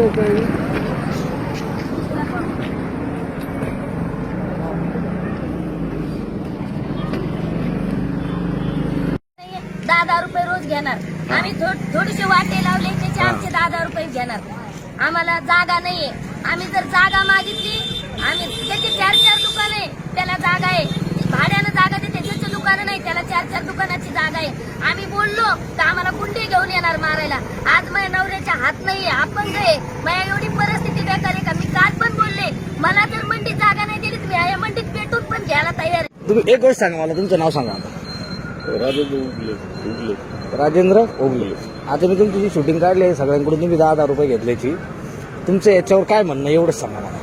रुपये दहा दहा रुपये रोज घेणार. आम्ही थोडीशी वाटे लावले त्याचे आमचे दहा हजार रुपये घेणार. आम्हाला जागा नाहीये. आम्ही जर जागा मागितली आम्ही त्याचे चार चार दुकान आहे त्याला जागा आहे. भाड्यानं दुकान नाही त्याला चार चार दुकानाची जागा आहे. आम्ही बोललो तर आम्हाला कुंडी घेऊन येणार मारायला. आज माझ्या नवऱ्याच्या हात नाहीये अपंग आहे माझ्या एवढी परिस्थिती बेकार आहे का? मी काल पण बोलले मला जर मंडीत जागा नाही दिली तुम्ही या मंडीत पेटून पण घ्यायला तयार आहे. तुम्ही एक गोष्ट सांगा मला तुमचं नाव सांगा आता. राजेंद्र उगले उगले. राजेंद्र ओगले आता मी तुमची जी शूटिंग काढली आहे सगळ्यांकडून तुम्ही दहा दहा रुपये घेतल्याची तुमचं याच्यावर काय म्हणणं एवढंच सांगा मला.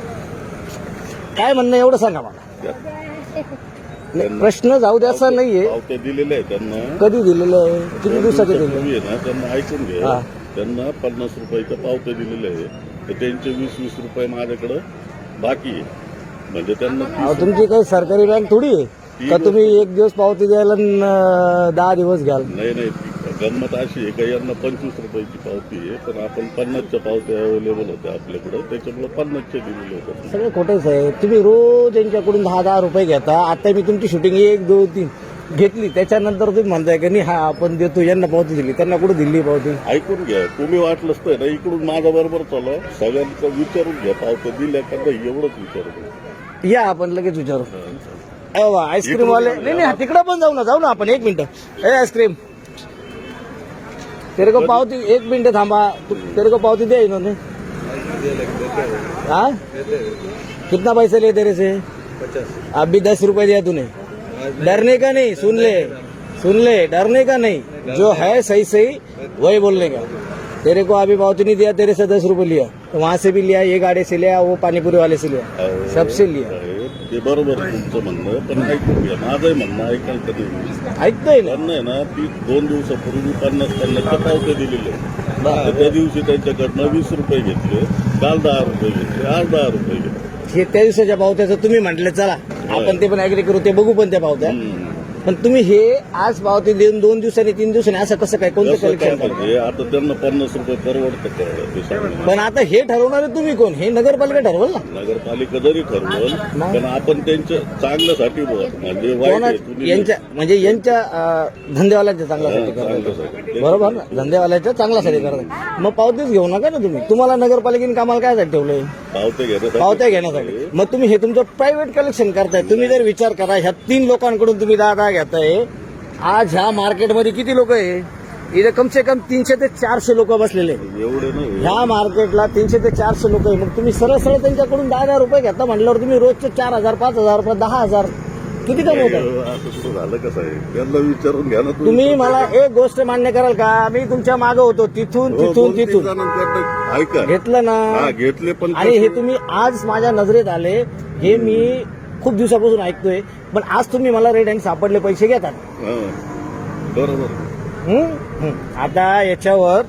काय म्हणणं एवढं सांगा मला. नाही, प्रश्न जाऊ द्या असं नाहीये. दिलेल्या आहेत त्यांना. कधी दिलेलं आहे? किती दिवसाचे दिले दिवसापूर्वी आहे ना त्यांना ऐकून हा. घ्या त्यांना पन्नास रुपयाच्या पावत्या दिलेल्या आहे. तर त्यांचे वीस वीस रुपये माझ्याकडं बाकी आहे. म्हणजे त्यांना अहो तुमची काही सरकारी बँक थोडी आहे? का तुम्ही एक दिवस पावती द्यायला न, दहा दिवस घ्याल? नाही नाही गंमत अशी आहे का यांना पंचवीस रुपयाची पावती आहे पण आपण पन्नासच्या पावत्या अवेलेबल होत्या आपल्याकडं. त्याच्यामुळे पन्नासच्या दिलेल्या होत्या. सगळे खोटेच आहे तुम्ही रोज यांच्याकडून दहा दहा रुपये घेता. आता मी तुमची शूटिंग एक दोन तीन घेतली. त्याच्यानंतर तुम्ही म्हणताय की नाही हा आपण देतो यांना पावती दिली. त्यांना कुठे दिली पावती? ऐकून घ्या. तुम्ही वाटलंच तर ना इकडून माझ्या बरोबर चालू. सगळ्यांचं विचारून घ्या पावत्या दिल्या का नाही एवढंच विचारून या आपण लगेच विचारू. अरे वा आईस्क्रीम वाले नाही नाही तिकडे पण जाऊ ना जाऊ ना आपण. एक मिनिट. ए आईस्क्रीम. तेरे को पावती एक मिनट थांबा. तू तेरे को पावती दिया इन्होंने. हाँ? कितना पैसे ले तेरे से? अभी दस रुपए दिया तूने. डरने का नहीं सुन ले. सुन ले डरने का नहीं. जो है सही सही वही बोलने का. तेरे को अभी पावती नहीं दिया तेरे से दस रुपए लिया. तो वहाँ से भी लिया ये गाड़ी से लिया वो पानीपुरी वाले से लिया. सबसे लिया. ते बरोबर आहे तुमचं म्हणणं पण ऐकून घ्या. माझंही म्हणणं ऐकाल का नाही ऐकतोय ना त्यांना आहे ना ती दोन दिवसापूर्वी पन्नास पन्नासच्या पावत्या दिलेले तर त्या दिवशी त्यांच्याकडनं वीस रुपये घेतले काल दहा रुपये घेतले आज दहा रुपये घेतले. हे त्या दिवसाच्या पावत्याचं तुम्ही म्हटलं चला आपण ते पण ऍग्री करू ते बघू पण त्या पावत्या. पण तुम्ही हे आज पावती देऊन दोन दिवसांनी तीन दिवसांनी असं कसं काय? कोणतं काय कलेक्शन म्हणजे आता त्यांना पन्नास रुपये परवडतं. पण आता हे ठरवणारे तुम्ही कोण? हे नगरपालिका ठरवल ना? नगरपालिका जरी ठरवल पण आपण त्यांच्या चांगल्यासाठी म्हणजे वाईट तुम्ही यांच्या म्हणजे यांच्या अं, धंदेवाल्यांच्या चांगल्यासाठी करतात? चांगल्यासाठी. बरोबर ना? धंदेवाल्याच्या चांगल्यासाठी करतात. मग पावतीच घेऊ नका ना तुम्ही. तुम्हाला नगरपालिकेने कामाला काय साठी ठेवलंय? पावत्या घेण्यासाठी. मग तुम्ही हे तुमचं प्रायव्हेट कलेक्शन करताय. तुम्ही जर विचार करा ह्या तीन लोकांकडून तुम्ही दहा दहा घेताय. आज ह्या मार्केटमध्ये किती लोक आहे? इथे कम से कम तीनशे ते चारशे लोक बसलेले. एवढे नाही. ह्या मार्केटला तीनशे ते चारशे लोक आहे. मग तुम्ही सरळ सरळ त्यांच्याकडून दहा हजार रुपये घेता म्हटल्यावर तुम्ही रोजचे चार हजार पाच हजार रुपये दहा हजार किती कमवता असं सुरू झालं कसं आहे? त्यांना विचारून घ्या ना तुम्ही. मला एक गोष्ट मान्य कराल का? मी तुमच्या मागे होतो तिथून हो, तिथून दोन-तीन तिथून. ऐका. घेतलं ना? घेतले पण आणि हे तुम्ही आज माझ्या नजरेत आले हे मी खूप दिवसापासून ऐकतोय पण आज तुम्ही मला रेट आणि सापडले पैसे घेतात. हा. बरोबर. हं? हं. आता याच्यावर